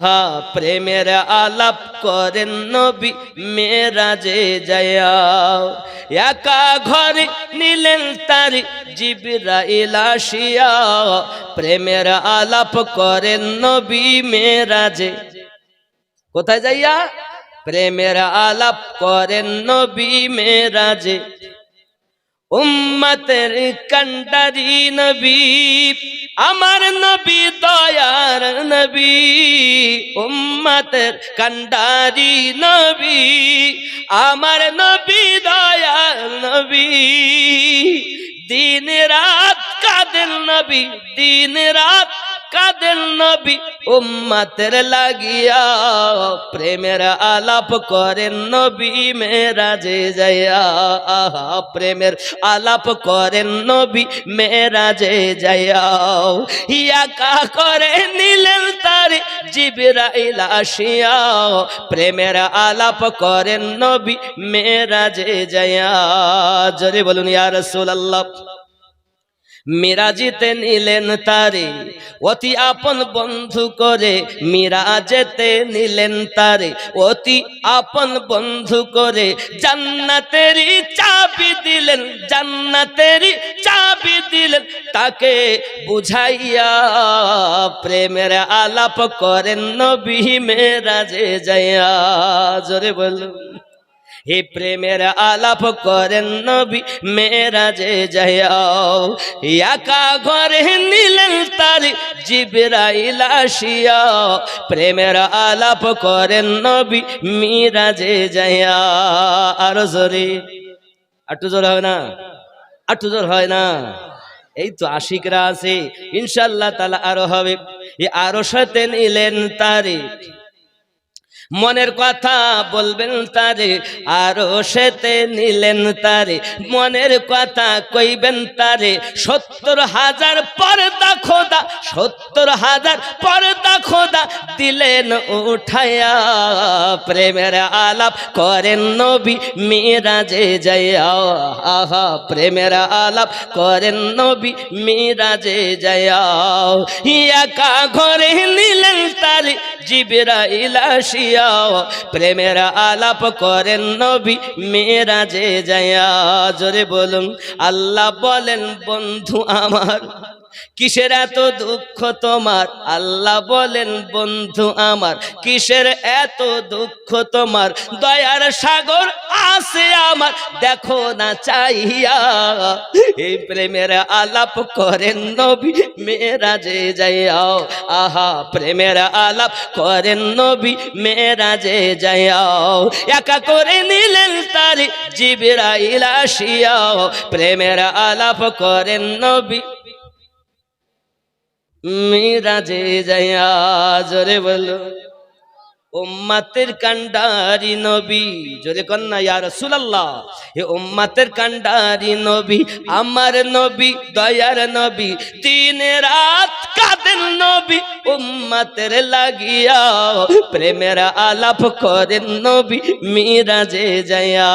হা প্রেমের আলাপ করেন নবী মেরাজে যাও একা ঘরে নিলেন তার আসিয়া। প্রেমের আলাপ করেন নবী মেরাজে কোথায় যাইয়া? প্রেমের আলাপ করেন নবী মেরাজে উম্মতের কন্ডারি নবী। আমার নবী দয়ার নবী, উম্মতের কন্ডারি নবী। আমার নবী দয়ার নবী, দিন রাত কাদের নবী, দিন রাত কাদের নবী উম্মতের লাগিয়া প্রেমের আলাপ করেন নবী মেরাজে যাইয়া। আহা, প্রেমের আলাপ করেন নবী মেরাজে যাইয়াও ইয়াকা করে নিলেন তার জিবরাইল আসিয়া। প্রেমের আলাপ করেন নবী মেরাজে যাইয়া। জোরে বলুন, ইয়া রাসূলুল্লাহ। মিরাজিতে নিলেন তারে, অতি আপন বন্ধু করে মিরাজেতে নিলেন তারে, অতি আপন বন্ধু করে জান্নাতেরই চাবি দিলেন, জান্নাতেরই চাবি দিলেন। তাকে বুঝাইয়া প্রেমের আলাপ করেন নবী মেরাজে যাইয়া, জোরে বলুন। হে প্রেমের আলাপ করেন নবী মেরাজে যাও একা ঘরে নিলেন তার জিবরাইল আসিয়া। প্রেমের আলাপ করেন নবী মিরাজে যাইয়া। আরও জোরে। আটু জোর হয় না? আটু জোর হয় না? এই তো আশিকরা আছে ইনশাল্লাহ তালা আরও হবে। আরও সাথে নিলেন তারে। মনের কথা বলবেন তারে, আরও সেতে নিলেন তারে। মনের কথা কইবেন তারে, সত্তর হাজার পর্দা খোদা, সত্তর হাজার পর্দা খোদা দিলেন উঠায়া। প্রেমের আলাপ করেন নবী মিরাজে যাইয়া। আহা, প্রেমের আলাপ করেন নবী মিরাজে যাইয়াও একা ঘরে নিলেন জিবরাইল আসিয়া প্রেমের আলাপ করেন নবী মেরাজে যাইয়া। জোরে বলুন আল্লাহ বলেন বন্ধু আমার। কিসের এত দুঃখ তোমার? আল্লাহ বলেন, বন্ধু আমার, কিসের এত দুঃখ তোমার? দয়ার সাগর আছে আমার, দেখো না চাইয়া এই প্রেমের আলাপ করেন নবী মেরাজে যাইয়াও আহা, প্রেমের আলাপ করেন নবী মেরাজে যাইয়াও একা করে নিলেন তার জিবরাইল আসিয়াও প্রেমের আলাপ করেন নবী মিরাজে যাইয়া জোরে বলো উম্মাতের কান্ডারি নবী, জোরে কন্যা, ইয়া রাসূলুল্লাহ, হে উম্মাতের কান্ডারি নবী, আমার নবী, দয়ার নবী, দিন রাত কাঁদেন নবী, উম্মাতের লাগিয়া প্রেমের আলাপ করেন নবী, মিরাজে যাইয়া।